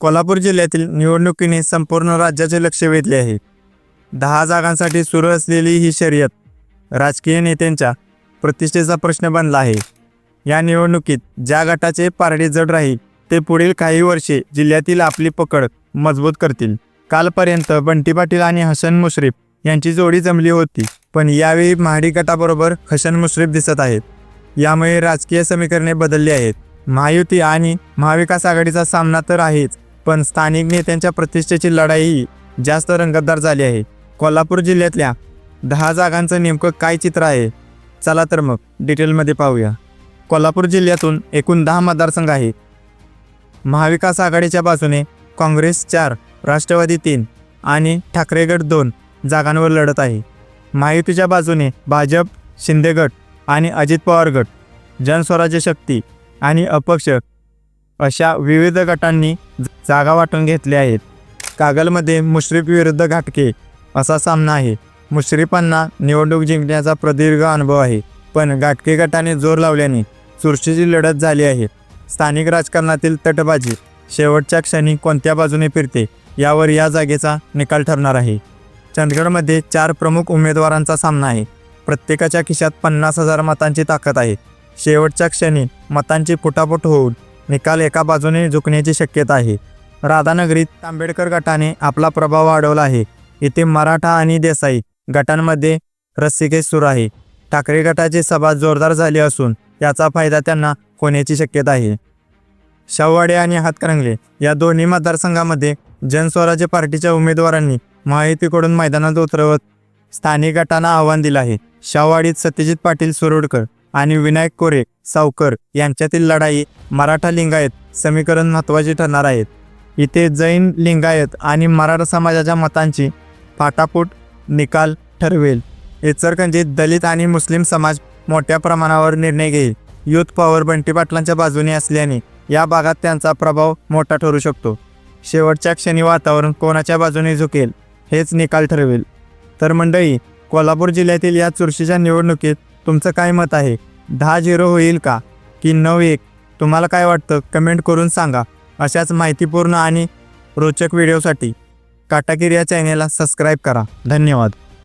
कोल्हापूर जिल्ह्यातील निवडणुकीने संपूर्ण राज्याचे लक्ष वेधले आहे. दहा जागांसाठी सुरू असलेली ही शर्यत राजकीय नेत्यांच्या प्रतिष्ठेचा प्रश्न बनला आहे. या निवडणुकीत ज्या गटाचे पारडे जड राहील ते पुढील काही वर्षे जिल्ह्यातील आपली पकड मजबूत करतील. कालपर्यंत बंटी पाटील आणि हसन मुश्रीफ यांची जोडी जमली होती पण यावेळी महाडी गटाबरोबर हसन मुश्रीफ दिसत आहेत. यामुळे राजकीय समीकरणे बदलली आहेत. महायुती आणि महाविकास आघाडीचा सामना तर आहेच पण स्थानिक नेत्यांच्या प्रतिष्ठेची लढाईही जास्त रंगतदार झाली आहे. कोल्हापूर जिल्ह्यातल्या दहा जागांचं नेमकं काय चित्र आहे? चला तर मग डिटेलमध्ये पाहूया. कोल्हापूर जिल्ह्यातून एकूण दहा मतदारसंघ आहेत. महाविकास आघाडीच्या बाजूने काँग्रेस चार राष्ट्रवादी तीन आणि ठाकरेगड दोन जागांवर लढत आहे. महायुतीच्या बाजूने भाजप शिंदेगट आणि अजित पवार गट. जनस्वराज्य शक्ती आणि अपक्ष अशा विविध गटांनी जागा वाटून घेतल्या आहेत. कागलमध्ये मुश्रीफ विरुद्ध घाटके असा सामना आहे. मुश्रीफांना निवडणूक जिंकण्याचा प्रदीर्घ अनुभव आहे. पण घाटके गटाने जोर लावल्याने चुरशीची लढत झाली आहे. स्थानिक राजकारणातील तटबाजी शेवटच्या क्षणी कोणत्या बाजूने फिरते यावर या जागेचा निकाल ठरणार आहे. चंदगडमध्ये चार प्रमुख उमेदवारांचा सामना आहे. प्रत्येकाच्या खिशात पन्नास हजार मतांची ताकद आहे. शेवटच्या क्षणी मतांची फुटाफूट होऊन निकाल एका बाजूने झुकण्याची शक्यता आहे. राधानगरीत आंबेडकर गटाने आपला प्रभाव वाढवला आहे. इथे मराठा आणि देसाई गटांमध्ये रस्सीखेच सुरू आहे. ठाकरे गटाची सभा जोरदार झाली असून याचा फायदा त्यांना होण्याची शक्यता आहे. शाहूवाडी आणि हातकरंगले या दोन्ही मतदारसंघामध्ये जनस्वराज्य पार्टीच्या उमेदवारांनी महायुतीकडून मैदानात उतरवत स्थानिक गटांना आव्हान दिलं आहे. शाहवाडीत सत्यजित पाटील सुरोडकर आणि विनायक कोरे सावकर यांच्यातील लढाई मराठा लिंगायत समीकरण महत्त्वाची ठरणार आहेत. इथे जैन लिंगायत आणि मराठा समाजाच्या मतांची फाटाफूट निकाल ठरवेल. इचरकंजीत दलित आणि मुस्लिम समाज मोठ्या प्रमाणावर निर्णय घेईल. युथ पॉवर बंटी पाटलांच्या बाजूने असल्याने या भागात त्यांचा प्रभाव मोठा ठरू शकतो. शेवटच्या क्षणी वातावरण कोणाच्या बाजूने झुकेल हेच निकाल ठरवेल. तर मंडळी कोल्हापूर जिल्ह्यातील या चुरशीच्या निवडणुकीत तुमचं काय मत आहे? दहा झिरो होईल का? की नऊ एक? तुम्हाला काय वाटतं? कमेंट करून सांगा. अशाच माहितीपूर्ण आणि रोचक व्हिडिओसाठी काटाकीर या चॅनेलला सबस्क्राईब करा. धन्यवाद.